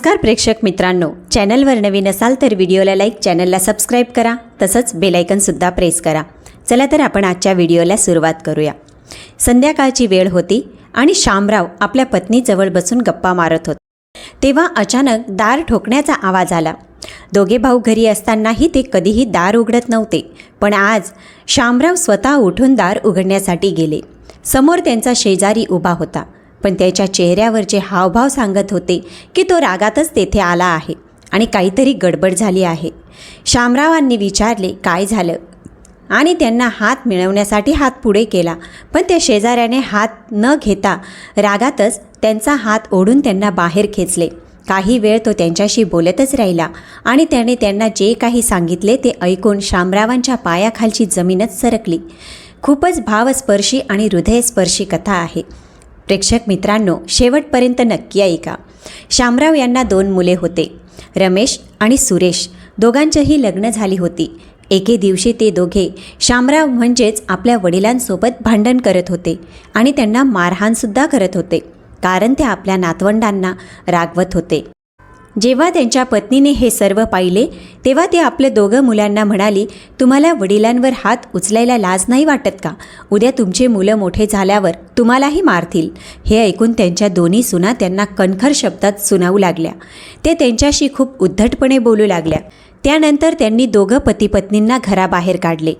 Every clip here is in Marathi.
नमस्कार प्रेक्षक मित्रांनो. चॅनलवर नवीन असाल तर व्हिडिओला लाईक चॅनलला सबस्क्राईब करा. तसंच बेलायकनसुद्धा प्रेस करा. चला तर आपण आजच्या व्हिडिओला सुरुवात करूया. संध्याकाळची वेळ होती आणि शामराव आपल्या पत्नीजवळ बसून गप्पा मारत होते. तेव्हा अचानक दार ठोकण्याचा आवाज आला. दोघे भाऊ घरी असतानाही ते कधीही दार उघडत नव्हते पण आज शामराव स्वतः उठून दार उघडण्यासाठी गेले. समोर त्यांचा शेजारी उभा होता. पण त्याच्या चेहऱ्यावरचे हावभाव सांगत होते की तो रागातच तेथे आला आहे आणि काहीतरी गडबड झाली आहे. शामरावांनी विचारले काय झालं? आणि त्यांना हात मिळवण्यासाठी हात पुढे केला पण त्या शेजाऱ्याने हात न घेता रागातच त्यांचा हात ओढून त्यांना बाहेर खेचले. काही वेळ तो त्यांच्याशी बोलतच राहिला आणि त्याने त्यांना जे काही सांगितले ते ऐकून शामरावांच्या पायाखालची जमीनच सरकली. खूपच भावस्पर्शी आणि हृदयस्पर्शी कथा आहे. प्रेक्षक मित्रांनो शेवटपर्यंत नक्की ऐका. शामराव यांना दोन मुले होते रमेश आणि सुरेश. दोघांचीही लग्न झाली होती. एके दिवशी ते दोघे शामराव म्हणजेच आपल्या वडिलांसोबत भांडण करत होते आणि त्यांना मारहाणसुद्धा करत होते कारण ते आपल्या नातवंडांना रागवत होते. जेव्हा त्यांच्या पत्नीने हे सर्व पाहिले तेव्हा ते आपल्या दोघं मुलांना म्हणाली तुम्हाला वडिलांवर हात उचलायला लाज नाही वाटत का? उद्या तुमचे मुलं मोठे झाल्यावर तुम्हालाही मारतील. हे ऐकून त्यांच्या दोन्ही सुना त्यांना कणखर शब्दात सुनावू लागल्या. ते त्यांच्याशी खूप उद्धटपणे बोलू लागल्या. त्यानंतर त्यांनी दोघं पतीपत्नींना घराबाहेर काढले.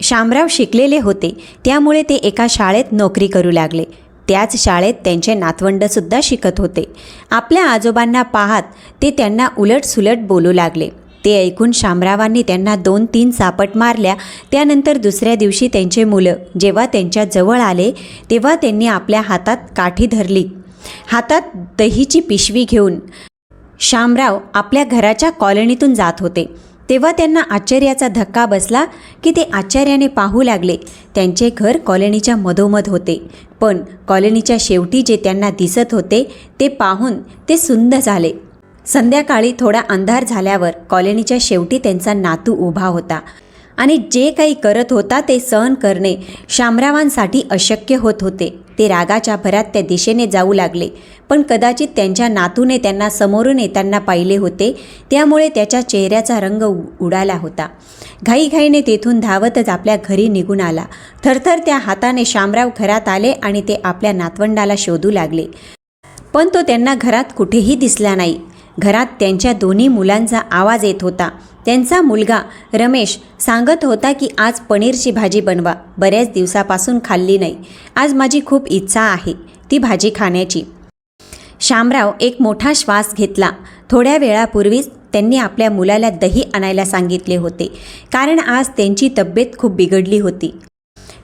शामराव शिकलेले होते त्यामुळे ते एका शाळेत नोकरी करू लागले. त्याच शाळेत त्यांचे नातवंडसुद्धा शिकत होते. आपल्या आजोबांना पाहत ते त्यांना उलटसुलट बोलू लागले. ते ऐकून शामरावांनी त्यांना दोन तीन सापट मारल्या. त्यानंतर दुसऱ्या दिवशी त्यांचे मुलं जेव्हा त्यांच्या जवळ आले तेव्हा त्यांनी आपल्या हातात काठी धरली. हातात दहीची पिशवी घेऊन शामराव आपल्या घराच्या कॉलनीतून जात होते. तेव्हा त्यांना आश्चर्याचा धक्का बसला की ते आश्चर्याने पाहू लागले. त्यांचे घर कॉलनीच्या मधोमध होते. पण कॉलनीच्या शेवटी जे त्यांना दिसत होते ते पाहून ते सुंद झाले. संध्याकाळी थोडा अंधार झाल्यावर कॉलनीच्या शेवटी त्यांचा नातू उभा होता. आणि जे काही करत होता ते सहन करणे. शामरावांसाठी अशक्य होत होते. ते रागाच्या भरात त्या दिशेने जाऊ लागले. पण कदाचित त्यांच्या नातूने त्यांना समोरून येताना पाहिले होते. त्यामुळे त्याच्या चेहऱ्याचा रंग उडाला होता. घाईघाईने तेथून धावतच आपल्या घरी निघून आला. थरथर त्या हाताने शामराव घरात आले आणि ते आपल्या नातवंडाला शोधू लागले. पण तो त्यांना घरात कुठेही दिसला नाही. घरात त्यांच्या दोन्ही मुलांचा आवाज येत होता. त्यांचा मुलगा रमेश सांगत होता की आज पनीरची भाजी बनवा. बऱ्याच दिवसापासून खाल्ली नाही. आज माझी खूप इच्छा आहे ती भाजी खाण्याची. शामराव एक मोठा श्वास घेतला. थोड्या वेळापूर्वीच त्यांनी आपल्या मुलाला दही आणायला सांगितले होते. कारण आज त्यांची तब्येत खूप बिघडली होती.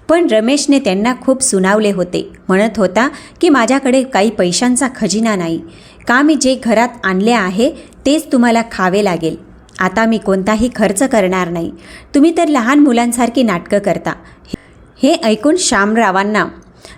पण रमेशने त्यांना खूप सुनावले होते. म्हणत होता की माझ्याकडे काही पैशांचा खजिना नाही. का मी जे घरात आणले आहे तेच तुम्हाला खावे लागेल. आता मी कोणताही खर्च करणार नाही. तुम्ही तर लहान मुलांसारखी नाटकं करता. हे ऐकून श्यामरावांना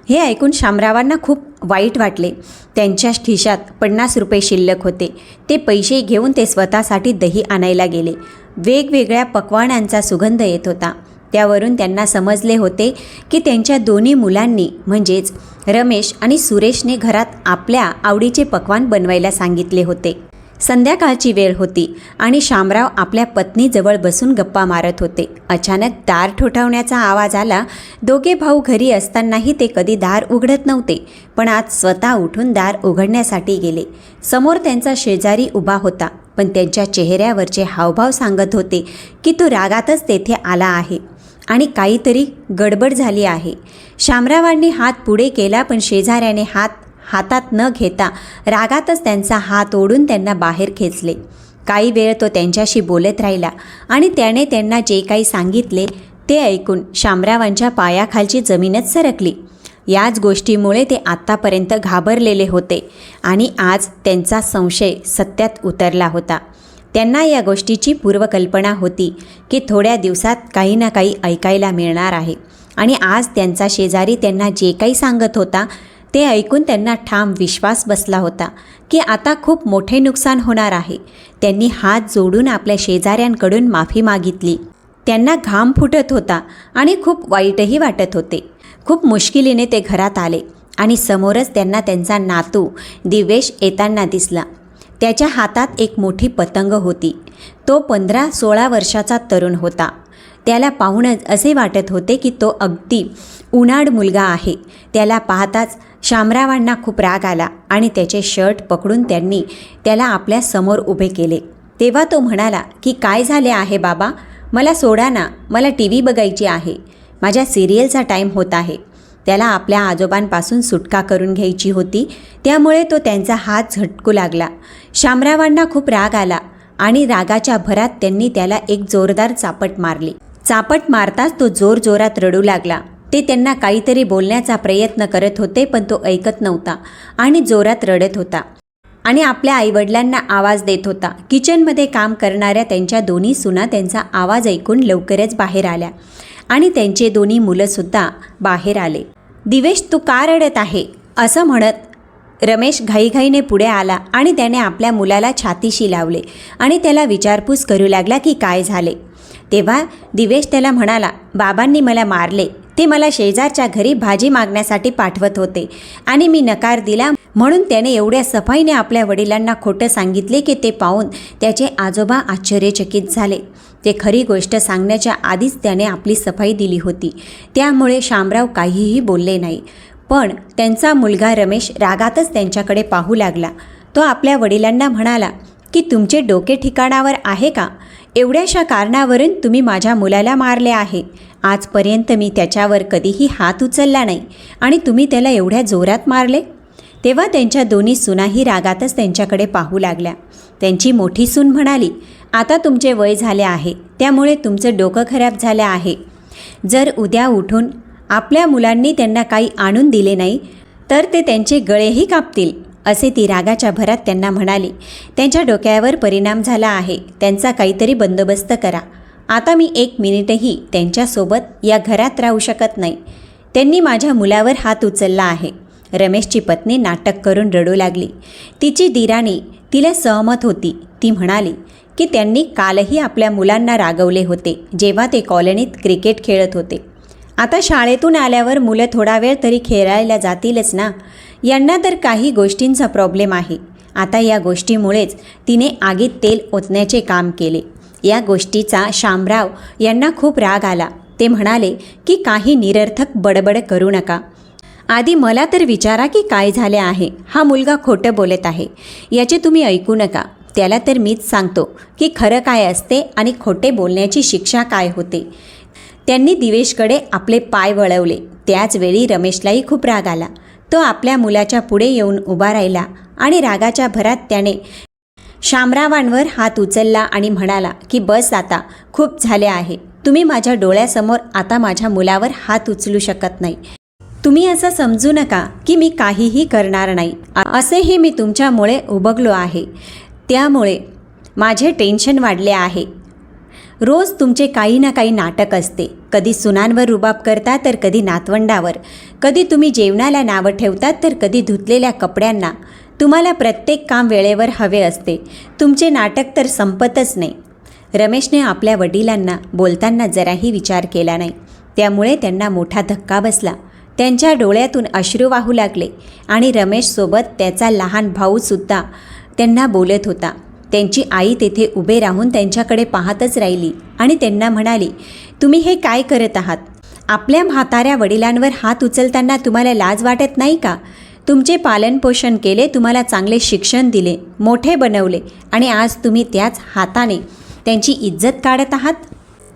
हे ऐकून शामरावांना खूप वाईट वाटले. त्यांच्या खिशात पन्नास रुपये शिल्लक होते. ते पैसे घेऊन ते स्वतःसाठी दही आणायला गेले. वेगवेगळ्या पकवानांचा सुगंध येत होता. त्यावरून त्यांना समजले होते की त्यांच्या दोन्ही मुलांनी म्हणजेच रमेश आणि सुरेशने घरात आपल्या आवडीचे पकवान बनवायला सांगितले होते. संध्याकाळची वेळ होती आणि शामराव आपल्या पत्नीजवळ बसून गप्पा मारत होते. अचानक दार ठोठावण्याचा आवाज आला. दोघे भाऊ घरी असतानाही ते कधी दार उघडत नव्हते पण आज स्वतः उठून दार उघडण्यासाठी गेले. समोर त्यांचा शेजारी उभा होता पण त्यांच्या चेहऱ्यावरचे हावभाव सांगत होते की तो रागातच तेथे आला आहे आणि काहीतरी गडबड झाली आहे. शामरावांनी हात पुढे केला पण शेजाऱ्याने हात हातात न घेता रागातच त्यांचा हात ओढून त्यांना बाहेर खेचले. काही वेळ तो त्यांच्याशी बोलत राहिला आणि त्याने त्यांना जे काही सांगितले ते ऐकून शामरावांच्या पायाखालची जमीनच सरकली. याच गोष्टीमुळे ते आत्तापर्यंत घाबरलेले होते आणि आज त्यांचा संशय सत्यात उतरला होता. त्यांना या गोष्टीची पूर्वकल्पना होती की थोड्या दिवसात काही ना काही ऐकायला मिळणार आहे आणि आज त्यांचा शेजारी त्यांना जे काही सांगत होता ते ऐकून त्यांना ठाम विश्वास बसला होता की आता खूप मोठे नुकसान होणार आहे. त्यांनी हात जोडून आपल्या शेजाऱ्यांकडून माफी मागितली. त्यांना घाम फुटत होता आणि खूप वाईटही वाटत होते. खूप मुश्किलीने ते घरात आले आणि समोरच त्यांना त्यांचा नातू दिवेश येताना दिसला. त्याच्या हातात एक मोठी पतंग होती. तो पंधरा सोळा वर्षाचा तरुण होता. त्याला पाहूनच असे वाटत होते की तो अगदी उन्हाळ मुलगा आहे. त्याला पाहताच शामरावांना खूप राग आला आणि त्याचे शर्ट पकडून त्यांनी त्याला आपल्यासमोर उभे केले. तेव्हा तो म्हणाला की काय झाले आहे बाबा? मला सोडा ना. मला टी व्ही बघायची आहे. माझ्या सिरियलचा टाईम होत आहे त्याला आपल्या आजोबांपासून सुटका करून घ्यायची होती. त्यामुळे तो त्यांचा हात झटकू लागला. शामरावांना खूप राग आला आणि रागाच्या भरात त्यांनी त्याला एक जोरदार चापट मारली. चापट मारताच तो जोरजोरात रडू लागला. ते त्यांना काहीतरी बोलण्याचा प्रयत्न करत होते पण तो ऐकत नव्हता आणि जोरात रडत होता. आणि आपल्या आईवडिलांना आवाज देत होता. किचनमध्ये काम करणाऱ्या त्यांच्या दोन्ही सुना त्यांचा आवाज ऐकून लवकरच बाहेर आल्या आणि त्यांचे दोन्ही मुलंसुद्धा बाहेर आले. दिवेश तू का रडत आहे? असं म्हणत रमेश घाईघाईने पुढे आला आणि त्याने आपल्या मुलाला छातीशी लावले आणि त्याला विचारपूस करू लागला की काय झाले. तेव्हा दिवेश त्याला म्हणाला बाबांनी मला मारले. ते मला शेजारच्या घरी भाजी मागण्यासाठी पाठवत होते आणि मी नकार दिला म्हणून त्याने एवढ्या सफाईने आपल्या वडिलांना खोटं सांगितले की ते पाहून त्याचे आजोबा आश्चर्यचकित झाले. ते खरी गोष्ट सांगण्याच्या आधीच त्याने आपली सफाई दिली होती. त्यामुळे शामराव काहीही बोलले नाही. पण त्यांचा मुलगा रमेश रागातच त्यांच्याकडे पाहू लागला. तो आपल्या वडिलांना म्हणाला की तुमचे डोके ठिकाणावर आहे का? एवढ्याशा कारणावरून तुम्ही माझ्या मुलाला मारले आहे. आजपर्यंत मी त्याच्यावर कधीही हात उचलला नाही. आणि तुम्ही त्याला एवढ्या जोरात मारले? तेव्हा त्यांच्या दोन्ही सुनाही रागातच त्यांच्याकडे पाहू लागल्या. त्यांची मोठी सून म्हणाली आता तुमचे वय झाले आहे. त्यामुळे तुमचं डोकं खराब झालं आहे. जर उद्या उठून आपल्या मुलांनी त्यांना काही आणून दिले नाही तर ते त्यांचे गळेही कापतील असे ती रागाच्या भरात त्यांना म्हणाली. त्यांच्या डोक्यावर परिणाम झाला आहे त्यांचा काहीतरी बंदोबस्त करा. आता मी एक मिनिटही त्यांच्यासोबत या घरात राहू शकत नाही. त्यांनी माझ्या मुलावर हात उचलला आहे. रमेशची पत्नी नाटक करून रडू लागली. तिची दिराणी तिला सहमत होती. ती म्हणाली की त्यांनी कालही आपल्या मुलांना रागवले होते जेव्हा ते कॉलनीत क्रिकेट खेळत होते. आता शाळेतून आल्यावर मुलं थोडा वेळ तरी खेळायला जातीलच ना. यांना तर काही गोष्टींचा प्रॉब्लेम आहे. आता या गोष्टीमुळेच तिने आगीत तेल ओतण्याचे काम केले. या गोष्टीचा शामराव यांना खूप राग आला. ते म्हणाले की काही निरर्थक बडबड करू नका. आधी मला तर विचारा की काय झाले आहे. हा मुलगा खोटं बोलत आहे. याचे तुम्ही ऐकू नका. त्याला तर मीच सांगतो की खरं काय असते आणि खोटे बोलण्याची शिक्षा काय होते. त्यांनी दिवेशकडे आपले पाय वळवले. त्याचवेळी रमेशलाही खूप राग आला. तो आपल्या मुलाच्या पुढे येऊन उभा राहिला आणि रागाच्या भरात त्याने शामरावांवर हात उचलला आणि म्हणाला की बस आता खूप झाले आहे. तुम्ही माझ्या डोळ्यासमोर आता माझ्या मुलावर हात उचलू शकत नाही. तुम्ही असं समजू नका की मी काहीही करणार नाही. असेही मी तुमच्यामुळे उबगलो आहे. त्यामुळे माझे टेन्शन वाढले आहे. रोज तुमचे काही ना काही नाटक असते. कधी सुनांवर रुबाब करता तर कधी नातवंडावर. कधी तुम्ही जेवणाला नावं ठेवतात तर कधी धुतलेल्या कपड्यांना. तुम्हाला प्रत्येक काम वेळेवर हवे असते. तुमचे नाटक तर संपतच नाही. रमेशने आपल्या वडिलांना बोलताना जराही विचार केला नाही. त्यामुळे त्यांना मोठा धक्का बसला. त्यांच्या डोळ्यातून अश्रू वाहू लागले आणि रमेशसोबत त्याचा लहान भाऊसुद्धा त्यांना बोलत होता. त्यांची आई तेथे उभे राहून त्यांच्याकडे पाहतच राहिली आणि त्यांना म्हणाली तुम्ही हे काय करत आहात? आपल्या म्हाताऱ्या वडिलांवर हात उचलताना तुम्हाला लाज वाटत नाही का? तुमचे पालनपोषण केले तुम्हाला चांगले शिक्षण दिले मोठे बनवले आणि आज तुम्ही त्याच हाताने त्यांची इज्जत काढत आहात?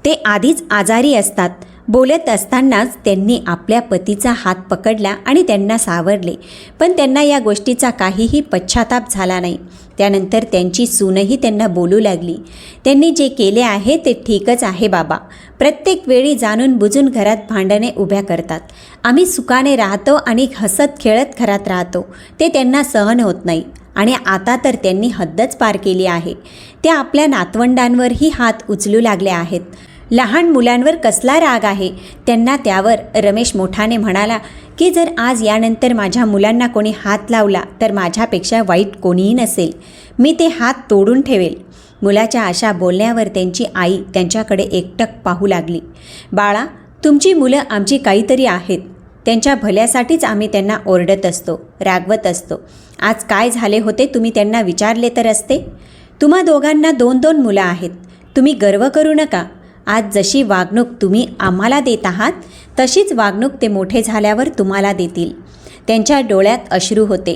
ते आधीच आजारी असतात. बोलत असतानाच त्यांनी आपल्या पतीचा हात पकडला आणि त्यांना सावरले. पण त्यांना या गोष्टीचा काहीही पश्चाताप झाला नाही. त्यानंतर त्यांची सूनही त्यांना बोलू लागली. त्यांनी जे केले आहे ते ठीकच आहे बाबा. प्रत्येक वेळी जाणून बुजून घरात भांडणे उभ्या करतात. आम्ही सुखाने राहतो आणि हसत खेळत घरात राहतो. ते त्यांना सहन होत नाही. आणि आता तर त्यांनी हद्दच पार केली आहे. त्या आपल्या नातवंडांवरही हात उचलू लागले आहेत. लहान मुलांवर कसला राग आहे? त्यांना त्यावर रमेश मोठाने म्हणाला की जर आज यानंतर माझ्या मुलांना कोणी हात लावला तर माझ्यापेक्षा वाईट कोणीही नसेल. मी ते हात तोडून ठेवेल. मुलाच्या अशा बोलण्यावर त्यांची आई त्यांच्याकडे एकटक पाहू लागली. बाळा तुमची मुलं आमची काहीतरी आहेत. त्यांच्या भल्यासाठीच आम्ही त्यांना ओरडत असतो रागवत असतो. आज काय झाले होते तुम्ही त्यांना विचारले तर असते? तुम्हा दोघांना दोन दोन मुलं आहेत. तुम्ही गर्व करू नका. आज जशी वागणूक तुम्ही आम्हाला देत आहात तशीच वागणूक ते मोठे झाल्यावर तुम्हाला देतील. त्यांच्या डोळ्यात अश्रू होते.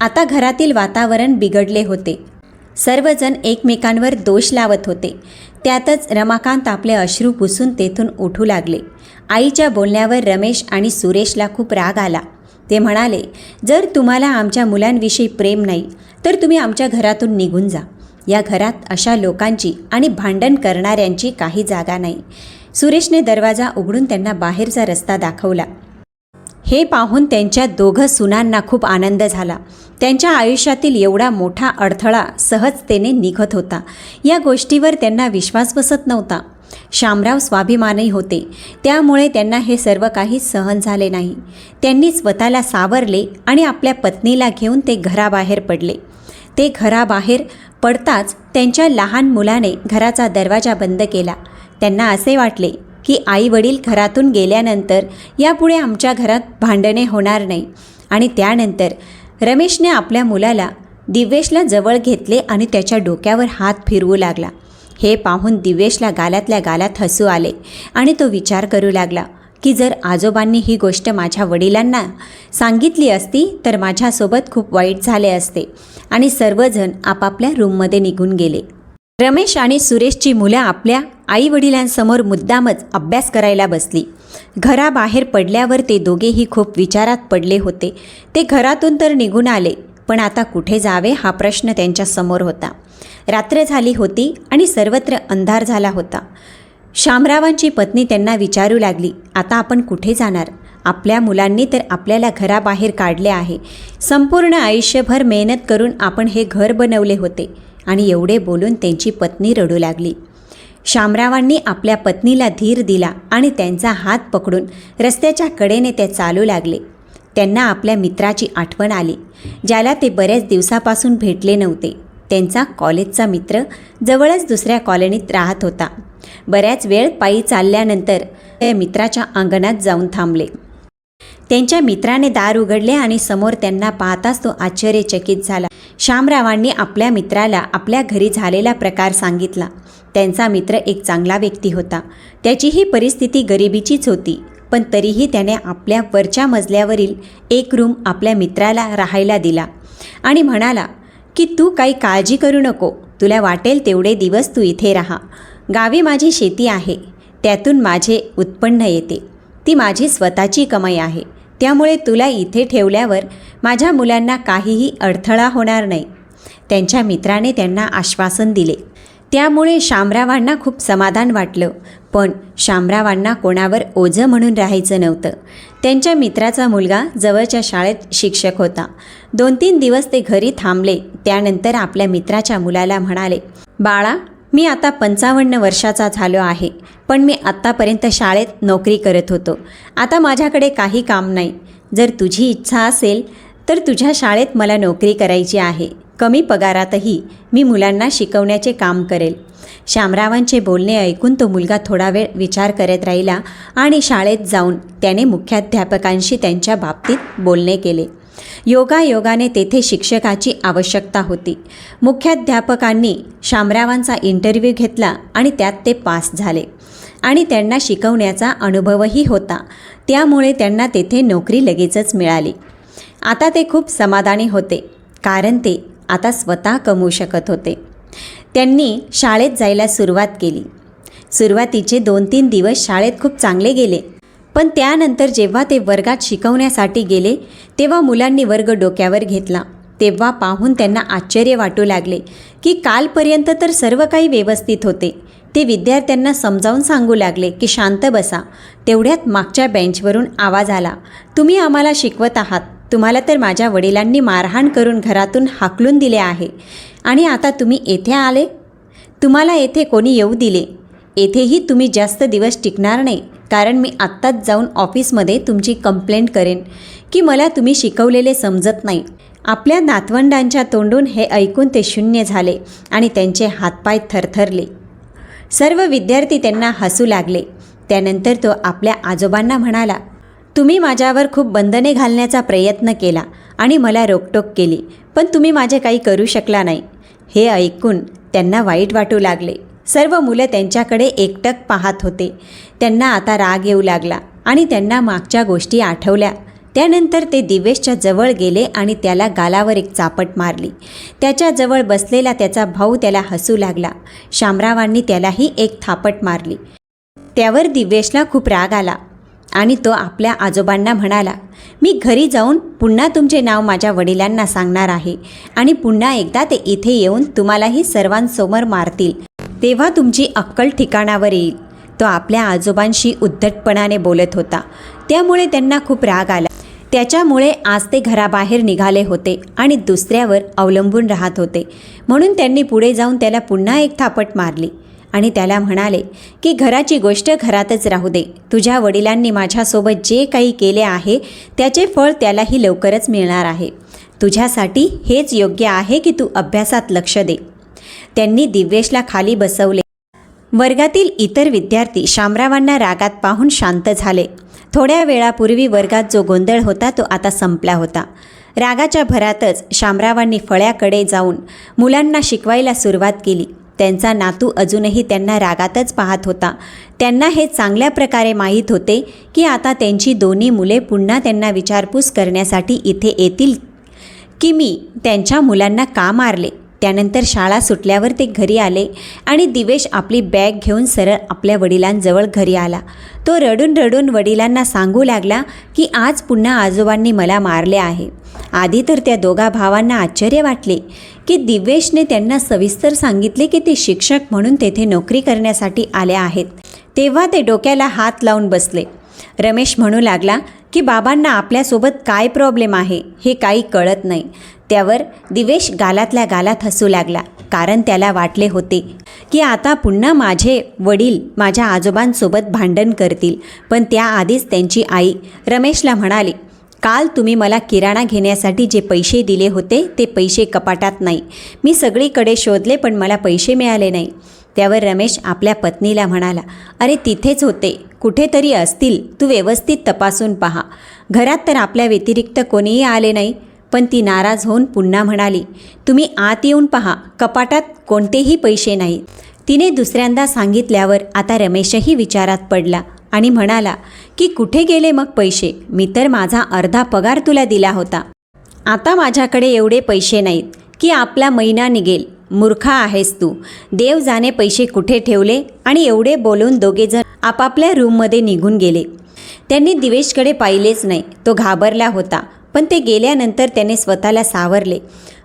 आता घरातील वातावरण बिघडले होते. सर्वजण एकमेकांवर दोष लावत होते. त्यातच रमाकांत आपले अश्रू पुसून तेथून उठू लागले. आईच्या बोलण्यावर रमेश आणि सुरेशला खूप राग आला. ते म्हणाले जर तुम्हाला आमच्या मुलांविषयी प्रेम नाही तर तुम्ही आमच्या घरातून निघून जा. या घरात अशा लोकांची आणि भांडण करणाऱ्यांची काही जागा नाही. सुरेशने दरवाजा उघडून त्यांना बाहेरचा रस्ता दाखवला. हे पाहून त्यांच्या दोघं सुनांना खूप आनंद झाला. त्यांच्या आयुष्यातील एवढा मोठा अडथळा सहजतेने निघत होता. या गोष्टीवर त्यांना विश्वास बसत नव्हता. शामराव स्वाभिमानी होते. त्यामुळे त्यांना हे सर्व काही सहन झाले नाही. त्यांनी स्वतःला सावरले आणि आपल्या पत्नीला घेऊन ते घराबाहेर पडले. ते घराबाहेर पडताच त्यांच्या लहान मुलाने घराचा दरवाजा बंद केला. त्यांना असे वाटले की आई वडील घरातून गेल्यानंतर यापुढे आमच्या घरात भांडणे होणार नाही. आणि त्यानंतर रमेशने आपल्या मुलाला दिव्येशला जवळ घेतले आणि त्याच्या डोक्यावर हात फिरवू लागला. हे पाहून दिव्येशला गालातल्या गालात हसू आले आणि तो विचार करू लागला. की जर आजोबांनी ही गोष्ट माझ्या वडिलांना सांगितली असती तर माझ्यासोबत खूप वाईट झाले असते आणि सर्वजण आपापल्या रूममध्ये निघून गेले. रमेश आणि सुरेशची मुलं आपल्या आई वडिलांसमोर मुद्दामच अभ्यास करायला बसली. घराबाहेर पडल्यावर ते दोघेही खूप विचारात पडले होते. ते घरातून तर निघून आले पण आता कुठे जावे हा प्रश्न त्यांच्यासमोर होता. रात्र झाली होती आणि सर्वत्र अंधार झाला होता. शामरावांची पत्नी त्यांना विचारू लागली आता आपण कुठे जाणार? आपल्या मुलांनी तर आपल्याला घराबाहेर काढले आहे. संपूर्ण आयुष्यभर मेहनत करून आपण हे घर बनवले होते. आणि एवढे बोलून त्यांची पत्नी रडू लागली. शामरावांनी आपल्या पत्नीला धीर दिला आणि त्यांचा हात पकडून रस्त्याच्या कडेने ते चालू लागले. त्यांना आपल्या मित्राची आठवण आली ज्याला ते बऱ्याच दिवसापासून भेटले नव्हते. त्यांचा कॉलेजचा मित्र जवळच दुसऱ्या कॉलनीत राहत होता. बऱ्याच वेळ पायी चालल्यानंतर ते मित्राच्या अंगणात जाऊन थांबले. त्यांच्या मित्राने दार उघडले आणि समोर त्यांना पाहताच तो आश्चर्यचकित झाला. श्यामरावांनी आपल्या मित्राला आपल्या घरी झालेला प्रकार सांगितला. त्यांचा मित्र एक चांगला व्यक्ती होता. त्याची ही परिस्थिती गरिबीचीच होती पण तरीही त्याने आपल्या वरच्या मजल्यावरील एक रूम आपल्या मित्राला राहायला दिला आणि म्हणाला की तू काही काळजी करू नको. तुला वाटेल तेवढे दिवस तू इथे राहा. गावी माझी शेती आहे त्यातून माझे उत्पन्न येते. ती माझी स्वतःची कमाई आहे. त्यामुळे तुला इथे ठेवल्यावर माझ्या मुलांना काहीही अडथळा होणार नाही. त्यांच्या मित्राने त्यांना आश्वासन दिले. त्यामुळे शामरावांना खूप समाधान वाटलं. पण शामरावांना कोणावर ओझं म्हणून राहायचं नव्हतं. त्यांच्या मित्राचा मुलगा जवळच्या शाळेत शिक्षक होता. दोन तीन दिवस ते घरी थांबले. त्यानंतर आपल्या मित्राच्या मुलाला म्हणाले बाळा मी आता पंचावन्न वर्षाचा झालो आहे पण मी आत्तापर्यंत शाळेत नोकरी करत होतो. आता माझ्याकडे काही काम नाही. जर तुझी इच्छा असेल तर तुझ्या शाळेत मला नोकरी करायची आहे. कमी पगारातही मी मुलांना शिकवण्याचे काम करेल. शामरावांचे बोलणे ऐकून तो मुलगा थोडा वेळ विचार करत राहिला आणि शाळेत जाऊन त्याने मुख्याध्यापकांशी त्यांच्या बाबतीत बोलणे केले. योगायोगाने तेथे शिक्षकाची आवश्यकता होती. मुख्याध्यापकांनी शामरावांचा इंटरव्ह्यू घेतला आणि त्यात ते पास झाले. आणि त्यांना शिकवण्याचा अनुभवही होता. त्यामुळे त्यांना तेथे नोकरी लगेचच मिळाली. आता ते खूप समाधानी होते कारण ते आता स्वतः कमवू शकत होते. त्यांनी शाळेत जायला सुरुवात केली. सुरुवातीचे दोन तीन दिवस शाळेत खूप चांगले गेले. पण त्यानंतर जेव्हा ते वर्गात शिकवण्यासाठी गेले तेव्हा मुलांनी वर्ग डोक्यावर घेतला. तेव्हा पाहून त्यांना आश्चर्य वाटू लागले की कालपर्यंत तर सर्व काही व्यवस्थित होते. ते विद्यार्थ्यांना समजावून सांगू लागले की शांत बसा. तेवढ्यात मागच्या बेंचवरून आवाज आला तुम्ही आम्हाला शिकवत आहात. तुम्हाला तर माझ्या वडिलांनी मारहाण करून घरातून हाकलून दिले आहे. आणि आता तुम्ही येथे आले? तुम्हाला येथे कोणी येऊ दिले? येथेही तुम्ही जास्त दिवस टिकणार नाही. कारण मी आत्ताच जाऊन ऑफिसमध्ये तुमची कंप्लेंट करेन की मला तुम्ही शिकवलेले समजत नाही. आपल्या नातवंडांच्या तोंडून हे ऐकून ते शून्य झाले आणि त्यांचे हातपाय थरथरले. सर्व विद्यार्थी त्यांना हसू लागले. त्यानंतर तो आपल्या आजोबांना म्हणाला तुम्ही माझ्यावर खूप बंधने घालण्याचा प्रयत्न केला आणि मला रोकटोक केली पण तुम्ही माझे काही करू शकला नाही. हे ऐकून त्यांना वाईट वाटू लागले. सर्व मुलं त्यांच्याकडे एकटक पाहत होते. त्यांना आता राग येऊ लागला आणि त्यांना मागच्या गोष्टी आठवल्या. त्यानंतर ते दिवेशच्या जवळ गेले आणि त्याला गालावर एक चापट मारली. त्याच्याजवळ बसलेला त्याचा भाऊ त्याला हसू लागला. शामरावांनी त्यालाही एक थापट मारली. त्यावर दिवेशला खूप राग आला. आणि तो आपल्या आजोबांना म्हणाला मी घरी जाऊन पुन्हा तुमचे नाव माझ्या वडिलांना सांगणार आहे आणि पुन्हा एकदा ते इथे येऊन तुम्हालाही सर्वांसमोर मारतील. तेव्हा तुमची अक्कल ठिकाणावर येईल. तो आपल्या आजोबांशी उद्धटपणाने बोलत होता. त्यामुळे त्यांना खूप राग आला. त्याच्यामुळे आज ते घराबाहेर निघाले होते आणि दुसऱ्यावर अवलंबून राहत होते. म्हणून त्यांनी पुढे जाऊन त्याला पुन्हा एक थापट मारली. आणि त्याला म्हणाले की घराची गोष्ट घरातच राहू दे. तुझ्या वडिलांनी माझ्यासोबत जे काही केले आहे त्याचे फळ त्यालाही लवकरच मिळणार आहे. तुझ्यासाठी हेच योग्य आहे की तू अभ्यासात लक्ष दे. त्यांनी दिव्येशला खाली बसवले. वर्गातील इतर विद्यार्थी शामरावांना रागात पाहून शांत झाले. थोड्या वेळापूर्वी वर्गात जो गोंधळ होता तो आता संपला होता. रागाच्या भरातच शामरावांनी फळ्याकडे जाऊन मुलांना शिकवायला सुरुवात केली. त्यांचा नातू अजूनही त्यांना रागातच पाहत होता. त्यांना हे चांगल्या प्रकारे माहीत होते की आता त्यांची दोन्ही मुले पुन्हा त्यांना विचारपूस करण्यासाठी इथे येतील की मी त्यांच्या मुलांना का मारले? त्यानंतर शाळा सुटल्यावर ते घरी आले आणि दिवेश आपली बॅग घेऊन सरळ आपल्या वडिलांजवळ घरी आला. तो रडून रडून वडिलांना सांगू लागला की आज पुन्हा आजोबांनी मला मारले आहे. आधी तर त्या दोघा भावांना आश्चर्य वाटले की दिवेशने त्यांना सविस्तर सांगितले की ते शिक्षक म्हणून तेथे नोकरी करण्यासाठी आले आहेत. तेव्हा ते डोक्याला हात लावून बसले. रमेश म्हणू लागला की बाबांना आपल्यासोबत काय प्रॉब्लेम आहे हे काही कळत नाही. त्यावर दिवेश गालातल्या गालात हसू लागला. कारण त्याला वाटले होते की आता पुन्हा माझे वडील माझ्या आजोबांसोबत भांडण करतील. पण त्याआधीच त्यांची आई रमेशला म्हणाली काल तुम्ही मला किराणा घेण्यासाठी जे पैसे दिले होते ते पैसे कपाटात नाही. मी सगळीकडे शोधले पण मला पैसे मिळाले नाही. त्यावर रमेश आपल्या पत्नीला म्हणाला अरे तिथेच होते. कुठेतरी असतील. तू व्यवस्थित तपासून पहा. घरात तर आपल्या व्यतिरिक्त कोणीही आले नाही. पण ती नाराज होऊन पुन्हा म्हणाली तुम्ही आत येऊन पहा कपाटात कोणतेही पैसे नाहीत. तिने दुसऱ्यांदा सांगितल्यावर आता रमेशही विचारात पडला आणि म्हणाला की कुठे गेले मग पैसे? मी तर माझा अर्धा पगार तुला दिला होता. आता माझ्याकडे एवढे पैसे नाहीत की आपला महिना निघेल. मूर्खा आहेस तू. देव जाणे पैसे कुठे ठेवले आणि एवढे बोलून दोघेजण आपापल्या रूममध्ये निघून गेले. त्यांनी दिवेशकडे पाहिलेच नाही. तो घाबरला होता. पण ते गेल्यानंतर त्याने स्वतःला सावरले.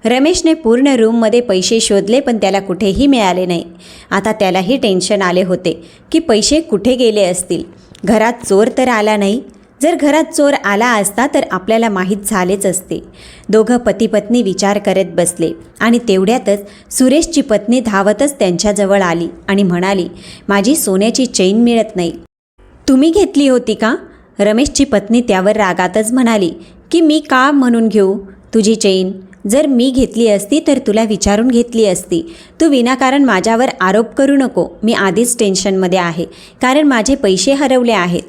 रमेशने पूर्ण रूममध्ये पैसे शोधले पण त्याला कुठेही मिळाले नाही. आता त्यालाही टेन्शन आले होते की पैसे कुठे गेले असतील? घरात चोर तर आला नाही? जर घरात चोर आला असता तर आपल्याला माहीत झालेच असते. दोघं पतीपत्नी विचार करत बसले आणि तेवढ्यातच सुरेशची पत्नी धावतच त्यांच्याजवळ आली आणि म्हणाली माझी सोन्याची चैन मिळत नाही. तुम्ही घेतली होती का? रमेशची पत्नी त्यावर रागातच म्हणाली की मी का म्हणून घेऊ? तुझी चैन. जर मी घेतली असती तर तुला विचारून घेतली असती. तू विनाकारण माझ्यावर आरोप करू नको. मी आधीच टेन्शनमध्ये आहे. कारण माझे पैसे हरवले आहेत.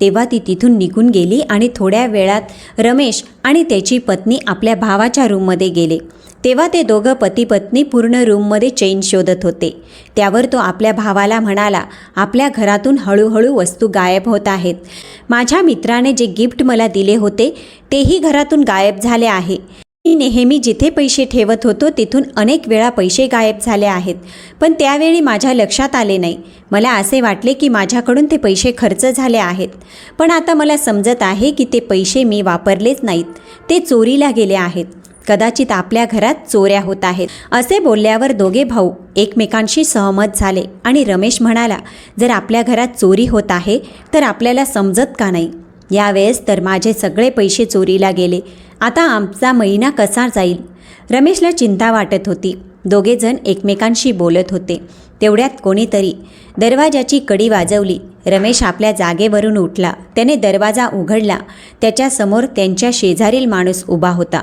तेव्हा ती तिथून निघून गेली आणि थोड्या वेळात रमेश आणि त्याची पत्नी आपल्या भावाच्या रूममध्ये गेले. तेव्हा ते दोघं पती पत्नी पूर्ण रूममध्ये चैन शोधत होते. त्यावर तो आपल्या भावाला म्हणाला आपल्या घरातून हळूहळू वस्तू गायब होत आहेत. माझ्या मित्राने जे गिफ्ट मला दिले होते तेही घरातून गायब झाले आहे. मी नेहमी जिथे पैसे ठेवत होतो तिथून अनेक वेळा पैसे गायब झाले आहेत. पण त्यावेळी माझ्या लक्षात आले नाही. मला असे वाटले की माझ्याकडून ते पैसे खर्च झाले आहेत. पण आता मला समजत आहे की ते पैसे मी वापरलेच नाहीत. ते चोरीला गेले आहेत. कदाचित आपल्या घरात चोऱ्या होत आहेत. असे बोलल्यावर दोघे भाऊ एकमेकांशी सहमत झाले आणि रमेश म्हणाला जर आपल्या घरात चोरी होत आहे तर आपल्याला समजत का नाही? यावेळेस तर माझे सगळे पैसे चोरीला गेले. आता आमचा महिना कसा जाईल? रमेशला चिंता वाटत होती. दोघेजण एकमेकांशी बोलत होते. तेवढ्यात कोणीतरी दरवाजाची कडी वाजवली. रमेश आपल्या जागेवरून उठला. त्याने दरवाजा उघडला. त्याच्यासमोर त्यांच्या शेजारील माणूस उभा होता.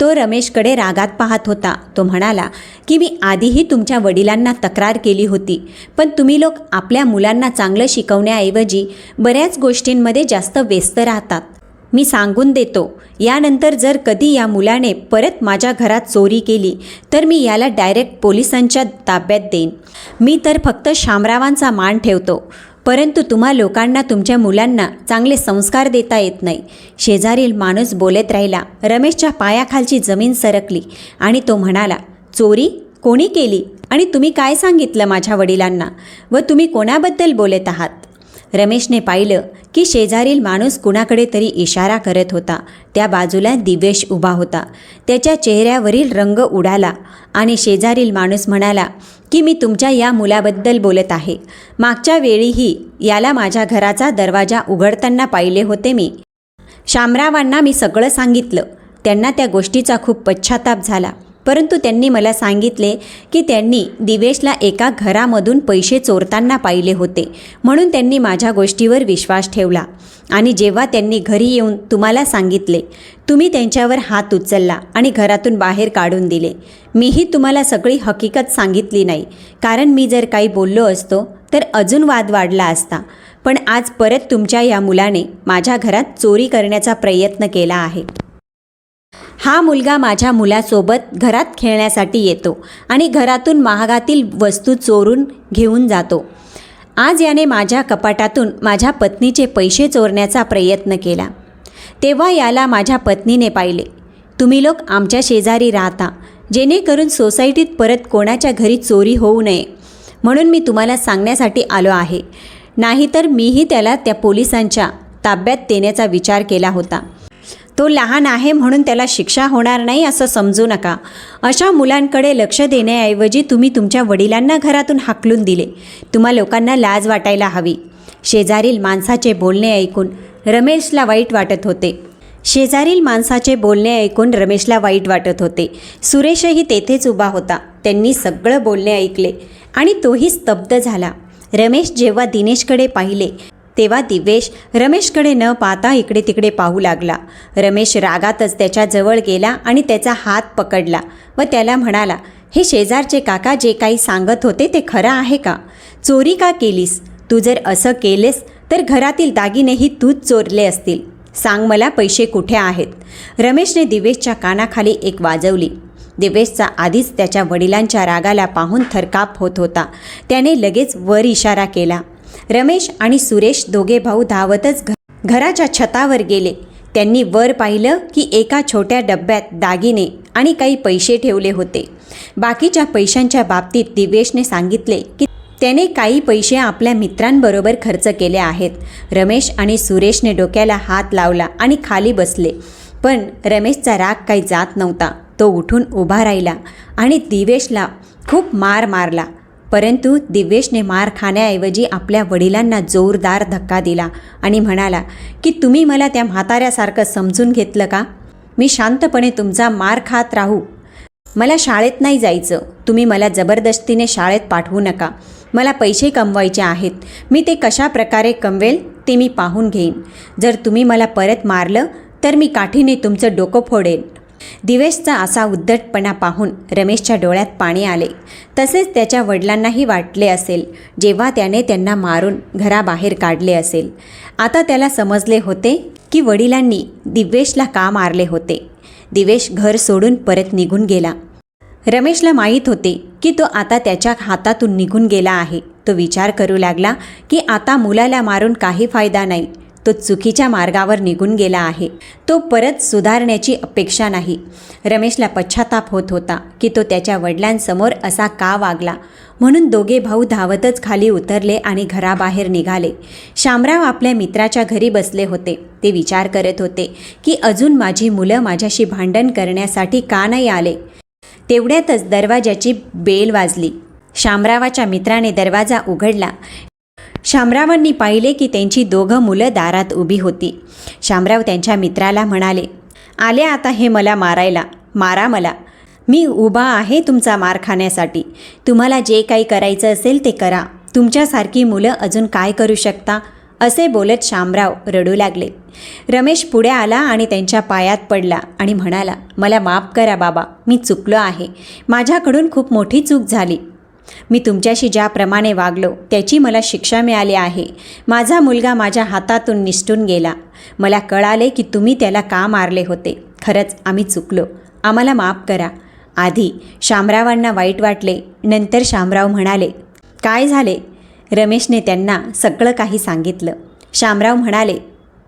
तो रमेशकडे रागात पाहत होता. तो म्हणाला की मी आधीही तुमच्या वडिलांना तक्रार केली होती पण तुम्ही लोक आपल्या मुलांना चांगलं शिकवण्याऐवजी बऱ्याच गोष्टींमध्ये जास्त व्यस्त राहतात. मी सांगून देतो यानंतर जर कधी या मुलाने परत माझ्या घरात चोरी केली तर मी याला डायरेक्ट पोलिसांच्या ताब्यात देईन. मी तर फक्त शामरावांचा मान ठेवतो. परंतु तुम्हा लोकांना तुमच्या मुलांना चांगले संस्कार देता येत नाही. शेजारील माणूस बोलत राहिला रमेशच्या पायाखालची जमीन सरकली आणि तो म्हणाला चोरी? कोणी केली? आणि तुम्ही काय सांगितलं माझ्या वडिलांना? व तुम्ही कोणाबद्दल बोलत आहात? रमेशने पाहिलं की शेजारील माणूस कुणाकडे तरी इशारा करत होता. त्या बाजूला दिवेश उभा होता. त्याच्या चेहऱ्यावरील रंग उडाला आणि शेजारील माणूस म्हणाला की मी तुमच्या या मुलाबद्दल बोलत आहे. मागच्या वेळीही याला माझ्या घराचा दरवाजा उघडताना पाहिले होते मी. शामरावांना मी सगळं सांगितलं. त्यांना त्या गोष्टीचा खूप पश्चाताप झाला. परंतु त्यांनी मला सांगितले की त्यांनी दिवेशला एका घरामधून पैसे चोरताना पाहिले होते. म्हणून त्यांनी माझ्या गोष्टीवर विश्वास ठेवला. आणि जेव्हा त्यांनी घरी येऊन तुम्हाला सांगितले तुम्ही त्यांच्यावर हात उचलला आणि घरातून बाहेर काढून दिले. मीही तुम्हाला सगळी हकीकत सांगितली नाही. कारण मी जर काही बोललो असतो तर अजून वाद वाढला असता. पण आज परत तुमच्या या मुलाने माझ्या घरात चोरी करण्याचा प्रयत्न केला आहे. हा मुलगा माझ्या मुलासोबत घरात खेळण्यासाठी येतो आणि घरातून महागातील वस्तू चोरून घेऊन जातो. आज याने माझ्या कपाटातून माझ्या पत्नीचे पैसे चोरण्याचा प्रयत्न केला. तेव्हा याला माझ्या पत्नीने पाहिले. तुम्ही लोक आमच्या शेजारी राहता जेणेकरून सोसायटीत परत कोणाच्या घरी चोरी होऊ नये. म्हणून मी तुम्हाला सांगण्यासाठी आलो आहे. नाहीतर मीही त्याला त्या पोलिसांच्या ताब्यात देण्याचा विचार केला होता. तो लहान आहे म्हणून त्याला शिक्षा होणार नाही असं समजू नका. अशा मुलांकडे लक्ष देण्याऐवजी तुम्ही तुमच्या वडिलांना घरातून हाकलून दिले. तुम्हा लोकांना लाज वाटायला हवी. शेजारील माणसाचे बोलणे ऐकून रमेशला वाईट वाटत होते. शेजारील माणसाचे बोलणे ऐकून रमेशला वाईट वाटत होते. सुरेशही तेथेच उभा होता. त्यांनी सगळं बोलणे ऐकले आणि तोही स्तब्ध झाला. रमेश जेव्हा दिनेशकडे पाहिले तेव्हा दिवेश रमेशकडे न पाहता इकडे तिकडे पाहू लागला. रमेश रागातच त्याच्याजवळ गेला आणि त्याचा हात पकडला व त्याला म्हणाला हे शेजारचे काका जे काही सांगत होते ते खरं आहे का? चोरी का केलीस? तू जर असं केलेस तर घरातील दागिनेही तूच चोरले असतील. सांग मला पैसे कुठे आहेत? रमेशने दिवेशच्या कानाखाली एक वाजवली. दिवेशचा आधीच त्याच्या वडिलांच्या रागाला पाहून थरकाप होत होता. त्याने लगेच वर इशारा केला. रमेश आणि सुरेश दोघे भाऊ धावतच घराच्या छतावर गेले. त्यांनी वर पाहिलं की एका छोट्या डब्यात दागिने आणि काही पैसे ठेवले होते. बाकीच्या पैशांच्या बाबतीत दिवेशने सांगितले की त्याने काही पैसे आपल्या मित्रांबरोबर खर्च केले आहेत. रमेश आणि सुरेशने डोक्याला हात लावला आणि खाली बसले. पण रमेशचा राग काही जात नव्हता. तो उठून उभा राहिला आणि दिवेशला खूप मार मारला. परंतु दिवेशने मार खाण्याऐवजी आपल्या वडिलांना जोरदार धक्का दिला आणि म्हणाला की तुम्ही मला त्या म्हाताऱ्यासारखं समजून घेतलं का? मी शांतपणे तुमचा मार खात राहू. मला शाळेत नाही जायचं. तुम्ही मला जबरदस्तीने शाळेत पाठवू नका. मला पैसे कमवायचे आहेत. मी ते कशा प्रकारे कमवेल ते मी पाहून घेईन. जर तुम्ही मला परत मारलं तर मी काठीने तुमचं डोकं फोडेन. दिवेशचा असा उद्धटपणा पाहून रमेशच्या डोळ्यात पाणी आले. तसेच त्याच्या वडिलांनाही वाटले असेल जेव्हा त्याने त्यांना मारून घराबाहेर काढले असेल. आता त्याला समजले होते की वडिलांनी दिवेशला का मारले होते. दिवेश घर सोडून परत निघून गेला. रमेशला माहीत होते की तो आता त्याच्या हातातून निघून गेला आहे. तो विचार करू लागला की आता मुलाला मारून काही फायदा नाही. तो चुकीच्या मार्गावर निघून गेला आहे. तो परत सुधारण्याची अपेक्षा नाही. रमेशला पश्चाताप होत होता की तो त्याच्या वडिलांसमोर असा का वागला. म्हणून दोघे भाऊ धावतच खाली उतरले आणि घराबाहेर निघाले. शामराव आपल्या मित्राच्या घरी बसले होते. ते विचार करत होते की अजून माझी मुलं माझ्याशी भांडण करण्यासाठी का नाही आले? तेवढ्यातच दरवाजाची बेल वाजली. शामरावाच्या मित्राने दरवाजा उघडला. शामरावांनी पाहिले की त्यांची दोघं मुलं दारात उभी होती. शामराव त्यांच्या मित्राला म्हणाले आले आता हे मला मारायला. मारा मला. मी उभा आहे तुमचा मार खाण्यासाठी. तुम्हाला जे काही करायचं असेल ते करा. तुमच्यासारखी मुलं अजून काय करू शकता? असे बोलत शामराव रडू लागले. रमेश पुढे आला आणि त्यांच्या पायात पडला आणि म्हणाला मला माफ करा बाबा. मी चुकलो आहे. माझ्याकडून खूप मोठी चूक झाली. मी तुमच्याशी ज्याप्रमाणे वागलो त्याची मला शिक्षा मिळाली आहे. माझा मुलगा माझ्या हातातून निसटून गेला. मला कळाले की तुम्ही त्याला का मारले होते. खरंच आम्ही चुकलो. आम्हाला माफ करा. आधी शामरावांना वाईट वाटले नंतर शामराव म्हणाले काय झाले? रमेशने त्यांना सगळं काही सांगितलं. शामराव म्हणाले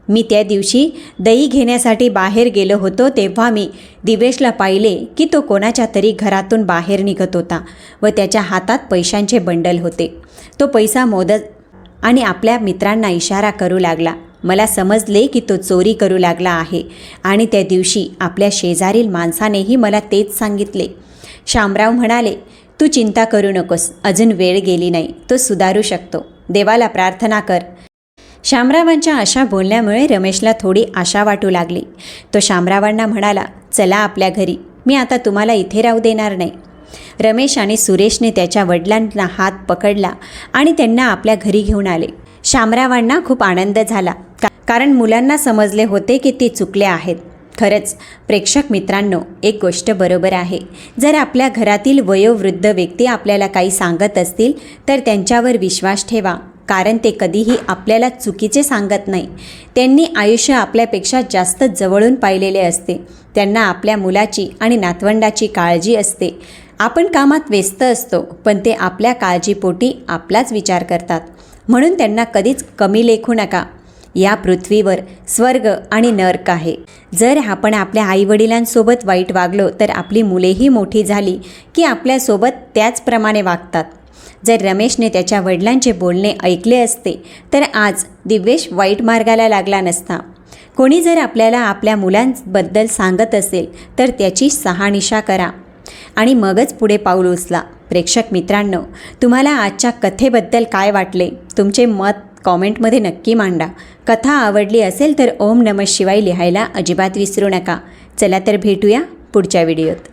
मी त्या दिवशी दही घेण्यासाठी बाहेर गेलो होतो तेव्हा मी दिवेशला पाहिले की तो कोणाच्या तरी घरातून बाहेर निघत होता व त्याच्या हातात पैशांचे बंडल होते. तो पैसा मोदत आणि आपल्या मित्रांना इशारा करू लागला. मला समजले की तो चोरी करू लागला आहे आणि त्या दिवशी आपल्या शेजारील माणसानेही मला तेच सांगितले. शामराव म्हणाले तू चिंता करू नकोस. अजून वेळ गेली नाही. तो सुधारू शकतो. देवाला प्रार्थना कर. शामरावांच्या अशा बोलण्यामुळे रमेशला थोडी आशा वाटू लागली. तो शामरावांना म्हणाला चला आपल्या घरी. मी आता तुम्हाला इथे राहू देणार नाही. रमेश आणि सुरेशने त्याच्या वडिलांना हात पकडला आणि त्यांना आपल्या घरी घेऊन आले. शामरावांना खूप आनंद झाला का कारण मुलांना समजले होते की ते चुकले आहेत. खरंच प्रेक्षक मित्रांनो एक गोष्ट बरोबर आहे. जर आपल्या घरातील वयोवृद्ध व्यक्ती आपल्याला काही सांगत असतील तर त्यांच्यावर विश्वास ठेवा. कारण ते कधीही आपल्याला चुकीचे सांगत नाही. त्यांनी आयुष्य आपल्यापेक्षा जास्त जवळून पाहिलेले असते. त्यांना आपल्या मुलाची आणि नातवंडाची काळजी असते. आपण कामात व्यस्त असतो पण ते आपल्या काळजीपोटी आपलाच विचार करतात. म्हणून त्यांना कधीच कमी लेखू नका. या पृथ्वीवर स्वर्ग आणि नर्क आहे. जर आपण आपल्या आईवडिलांसोबत वाईट वागलो तर आपली मुलेही मोठी झाली की आपल्यासोबत त्याचप्रमाणे वागतात. जर रमेशने त्याच्या वडिलांचे बोलणे ऐकले असते तर आज दिव्येश वाईट मार्गाला लागला नसता. कोणी जर आपल्याला आपल्या मुलांबद्दल सांगत असेल तर त्याची सहानिशा करा. आणि मगच पुढे पाऊल उचला. प्रेक्षक मित्रांनो तुम्हाला आजच्या कथेबद्दल काय वाटले? तुमचे मत कॉमेंटमध्ये नक्की मांडा. कथा आवडली असेल तर ओम नम शिवाय लिहायला अजिबात विसरू नका. चला तर भेटूया पुढच्या व्हिडिओत.